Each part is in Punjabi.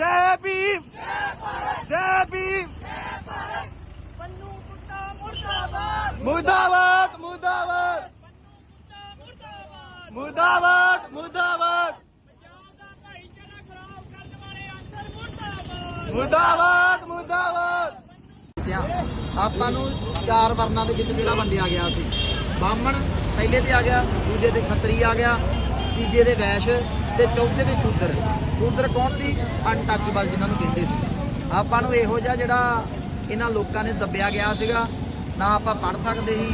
ਜੈ ਭੀਮ। ਜੈ ਆਪਾਂ ਨੂੰ ਚਾਰ ਵਰਨਾਂ ਦੇ ਵਿੱਚ ਜਿਹੜਾ ਵੰਡਿਆ ਗਿਆ ਸੀ? ਬਾਹਮਣ ਪਹਿਲੇ ਤੇ ਆ ਗਿਆ, ਦੂਜੇ ਤੇ ਖੱਤਰੀ ਆ ਗਿਆ, ਤੀਜੇ ਦੇ ਵੈਸ਼ ਤੇ ਚੌਥੇ ਤੇ ਸ਼ੂਦਰ ਉਧਰ ਕੌਣ ਸੀ? ਅਨਟੱਚੇਬਲ ਜਿਨ੍ਹਾਂ ਨੂੰ ਕਹਿੰਦੇ ਸੀ। ਆਪਾਂ ਨੂੰ ਇਹੋ ਜਿਹਾ ਜਿਹੜਾ ਇਹਨਾਂ ਲੋਕਾਂ ਨੇ ਦੱਬਿਆ ਗਿਆ ਸੀਗਾ, ਨਾ ਆਪਾਂ ਪੜ ਸਕਦੇ ਸੀ,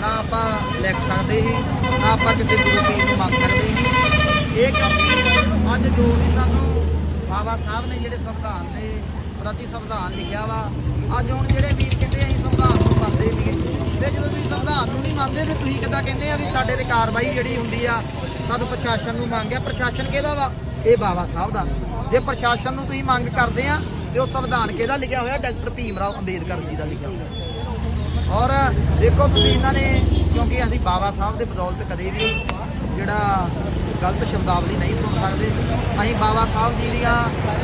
ਨਾ ਆਪਾਂ ਲਿਖ ਸਕਦੇ ਸੀ, ਨਾ ਆਪਾਂ ਕਿਸੇ ਗੁਰੂ ਪੀਰ ਨੂੰ ਮੰਗ ਸਕਦੇ ਸੀ। ਇਹ ਕਿਉਂਕਿ ਅੱਜ ਜੋ ਵੀ ਸਾਨੂੰ ਬਾਬਾ ਸਾਹਿਬ ਨੇ ਜਿਹੜੇ ਸੰਵਿਧਾਨ ਦੇ ਪ੍ਰਤੀ ਸੰਵਿਧਾਨ ਲਿਖਿਆ ਵਾ, ਅੱਜ ਹੁਣ ਜਿਹੜੇ ਵੀਰ ਕਹਿੰਦੇ ਅਸੀਂ ਸੰਵਿਧਾਨ ਨੂੰ ਮੰਨਦੇ ਨਹੀਂ ਤੇ ਜਦੋਂ ਤੁਸੀਂ ਸੰਵਿਧਾਨ ਨੂੰ ਨਹੀਂ ਮੰਨਦੇ, ਤੇ ਤੁਸੀਂ ਕਿੱਦਾਂ ਕਹਿੰਦੇ ਆ ਵੀ ਸਾਡੇ ਤੇ ਕਾਰਵਾਈ ਜਿਹੜੀ ਹੁੰਦੀ ਆ, ਸਾਨੂੰ ਪ੍ਰਸ਼ਾਸਨ ਨੂੰ ਮੰਗਿਆ ਪ੍ਰਸ਼ਾਸਨ ਕਿਹਦਾ ਵਾ? ਇਹ ਬਾਬਾ ਸਾਹਿਬ ਦਾ। ਜੇ ਪ੍ਰਸ਼ਾਸਨ ਨੂੰ ਤੁਸੀਂ ਮੰਗ ਕਰਦੇ ਆ, ਤੇ ਉਹ ਸੰਵਿਧਾਨ ਕਿਹਦਾ ਲਿਖਿਆ ਹੋਇਆ? ਡਾਕਟਰ ਭੀਮ ਰਾਓ ਅੰਬੇਦਕਰ ਜੀ ਦਾ ਲਿਖਿਆ ਹੋਇਆ। ਔਰ ਦੇਖੋ ਤੁਸੀਂ ਇਹਨਾਂ ਨੇ, ਕਿਉਂਕਿ ਅਸੀਂ ਬਾਬਾ ਸਾਹਿਬ ਦੇ ਬਦੌਲਤ ਕਦੇ ਵੀ ਜਿਹੜਾ ਗਲਤ ਸ਼ਬਦਾਵਲੀ ਨਹੀਂ ਸੁਣ ਸਕਦੇ। ਅਸੀਂ ਬਾਬਾ ਸਾਹਿਬ ਜੀ ਦੀਆਂ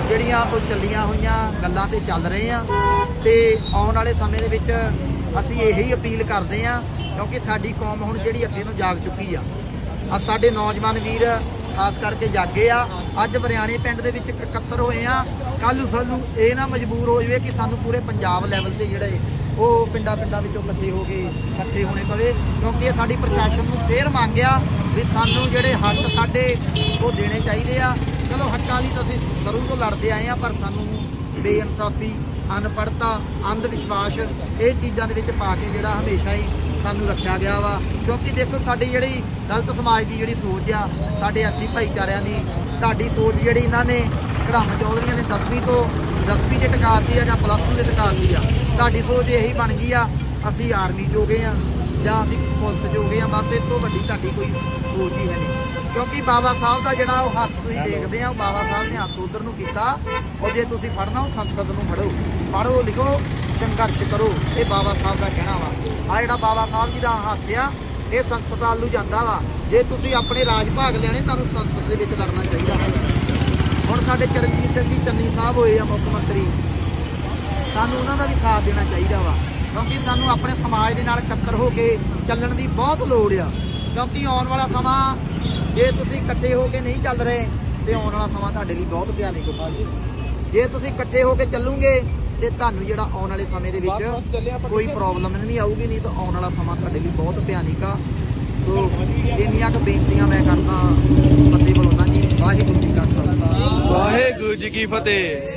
ਜਿਹੜੀਆਂ ਉਹ ਚੱਲੀਆਂ ਹੋਈਆਂ ਗੱਲਾਂ ਤੇ ਚੱਲ ਰਹੇ ਆ। ਤੇ ਆਉਣ ਵਾਲੇ ਸਮੇਂ ਦੇ ਵਿੱਚ ਅਸੀਂ ਇਹੀ ਅਪੀਲ ਕਰਦੇ ਆ, ਕਿਉਂਕਿ ਸਾਡੀ ਕੌਮ ਹੁਣ ਜਿਹੜੀ ਅੱਗੇ ਨੂੰ ਜਾਗ ਚੁੱਕੀ ਆ। ਆ ਸਾਡੇ ਨੌਜਵਾਨ ਵੀਰ ਖਾਸ ਕਰਕੇ ਜਾਗੇ ਆ। ਅੱਜ ਬਰਿਆਣੇ ਪਿੰਡ ਦੇ ਵਿੱਚ ਇਕੱਤਰ ਹੋਏ ਆ। ਕੱਲ ਨੂੰ ਸਾਨੂੰ ਇਹ ਨਾ ਮਜਬੂਰ ਹੋ ਜਾਵੇ ਕਿ ਸਾਨੂੰ ਪੂਰੇ ਪੰਜਾਬ ਲੈਵਲ ਤੇ ਜਿਹੜੇ ਉਹ ਪਿੰਡਾਂ ਪਿੰਡਾਂ ਵਿੱਚੋਂ ਇਕੱਠੇ ਹੋ ਕੇ ਇਕੱਠੇ ਹੋਣੇ ਪਵੇ। ਕਿਉਂਕਿ ਇਹ ਸਾਡੀ ਪ੍ਰਸ਼ਾਸਨ ਨੂੰ ਫੇਰ ਮੰਗਿਆ ਵੀ ਸਾਨੂੰ ਜਿਹੜੇ ਹੱਕ ਸਾਡੇ ਉਹ ਦੇਣੇ ਚਾਹੀਦੇ ਆ। ਚਲੋ ਹੱਕਾਂ ਲਈ ਤਾਂ ਅਸੀਂ ਸ਼ੁਰੂ ਤੋਂ ਲੜਦੇ ਆਏ ਆ, ਪਰ ਸਾਨੂੰ ਬੇਇਨਸਾਫੀ ਅਨਪੜਤਾ ਅੰਧ ਵਿਸ਼ਵਾਸ ਇਹ ਚੀਜ਼ਾਂ ਦੇ ਵਿੱਚ ਪਾ ਕੇ ਜਿਹੜਾ ਹਮੇਸ਼ਾ ਹੀ ਸਾਨੂੰ ਰੱਖਿਆ ਗਿਆ ਵਾ। ਕਿਉਂਕਿ ਦੇਖੋ ਸਾਡੀ ਜਿਹੜੀ ਦਲਿਤ ਸਮਾਜ ਦੀ ਜਿਹੜੀ ਸੋਚ ਆ ਸਾਡੇ ਅਸੀਂ ਭਾਈਚਾਰਿਆਂ ਦੀ ਤੁਹਾਡੀ ਸੋਚ ਜਿਹੜੀ ਇਹਨਾਂ ਨੇ ਕੜਾਮ ਚੌਧਰੀਆਂ ਨੇ 10ਵੀਂ ਤੋਂ 10ਵੀਂ ਤੇ ਟਿਕਾਤੀ ਆ ਜਾਂ ਪਲੱਸ 2 ਤੇ ਟਿਕਾਤੀ ਆ ਤੁਹਾਡੀ ਸੋਚ ਇਹੀ ਬਣ ਗਈ ਆ ਅਸੀਂ ਆਰਮੀ ਜੋਗੇ ਆ ਜਾਂ ਅਸੀਂ ਪੁਲਿਸ ਜੋਗੇ ਆ ਬਸ ਇਸ ਤੋਂ ਵੱਡੀ ਤੁਹਾਡੀ ਕੋਈ ਸੋਚ ਹੀ ਹੈ ਨਹੀਂ। ਕਿਉਂਕਿ ਬਾਬਾ ਸਾਹਿਬ ਦਾ ਜਿਹੜਾ ਉਹ ਹੱਥ ਤੁਸੀਂ ਦੇਖਦੇ ਆ ਉਹ ਬਾਬਾ ਸਾਹਿਬ ਨੇ ਹੱਥ ਉਧਰ ਨੂੰ ਕੀਤਾ ਉਹ ਜੇ ਤੁਸੀਂ ਫੜਨਾ ਉਹ ਸੰਸਦ ਨੂੰ ਫੜੋ। ਪੜੋ ਲਿਖੋ। ਸੰਘਰਸ਼ ਕਰੋ, ਇਹ ਬਾਬਾ ਸਾਹਿਬ ਦਾ ਕਹਿਣਾ ਵਾ। ਆ ਜਿਹੜਾ ਬਾਬਾ ਸਾਹਿਬ ਜੀ ਦਾ ਹੱਥ ਆ, ਇਹ ਸੰਸਦ ਵੱਲ ਨੂੰ ਜਾਂਦਾ ਵਾ। ਜੇ ਤੁਸੀਂ ਆਪਣੇ ਰਾਜ ਭਾਗ ਲੈਣੇ, ਤੁਹਾਨੂੰ ਸੰਸਦ ਦੇ ਵਿੱਚ ਲੜਨਾ ਚਾਹੀਦਾ। ਹੁਣ ਸਾਡੇ ਚਰਨਜੀਤ ਸਿੰਘ ਜੀ, ਚੰਨੀ ਸਾਹਿਬ ਹੋਏ ਆ ਮੁੱਖ ਮੰਤਰੀ। ਸਾਨੂੰ ਉਹਨਾਂ ਦਾ ਵੀ ਸਾਥ ਦੇਣਾ ਚਾਹੀਦਾ ਵਾ। ਕਿਉਂਕਿ ਸਾਨੂੰ ਆਪਣੇ ਸਮਾਜ ਦੇ ਨਾਲ ਇਕੱਤਰ ਹੋ ਕੇ ਚੱਲਣ ਦੀ ਬਹੁਤ ਲੋੜ ਆ। ਕਿਉਂਕਿ ਆਉਣ ਵਾਲਾ ਸਮਾਂ, ਜੇ ਤੁਸੀਂ ਇਕੱਠੇ ਹੋ ਕੇ ਨਹੀਂ ਚੱਲ ਰਹੇ, ਤੇ ਆਉਣ ਵਾਲਾ ਸਮਾਂ ਤੁਹਾਡੇ ਲਈ ਬਹੁਤ ਭਿਆਨਕ ਹੋਊਗਾ। ਜੇ ਤੁਸੀਂ ਇਕੱਠੇ ਹੋ ਕੇ ਚੱਲੂਗੇ ਤੇ ਤੁਹਾਨੂੰ ਜਿਹੜਾ ਆਉਣ ਵਾਲੇ ਸਮੇਂ ਦੇ ਵਿੱਚ ਕੋਈ ਪ੍ਰੋਬਲਮ ਨਹੀਂ ਆਊਗੀ ਨਹੀਂ ਤਾਂ ਆਉਣ ਵਾਲਾ ਸਮਾਂ ਤੁਹਾਡੇ ਲਈ ਬਹੁਤ ਭਿਆਨਕ ਆ। ਸੋ ਇੰਨੀਆਂ ਕੁ ਬੇਨਤੀਆਂ ਮੈਂ ਕਰਦਾ ਬੰਦੇ ਬਲੋਨਾ ਜੀ। ਵਾਹਿਗੁਰੂ ਜੀ ਕਾ ਖਾਲਸਾ। ਵਾਹਿਗੁਰੂ ਜੀ ਕੀ ਫਤਿਹ।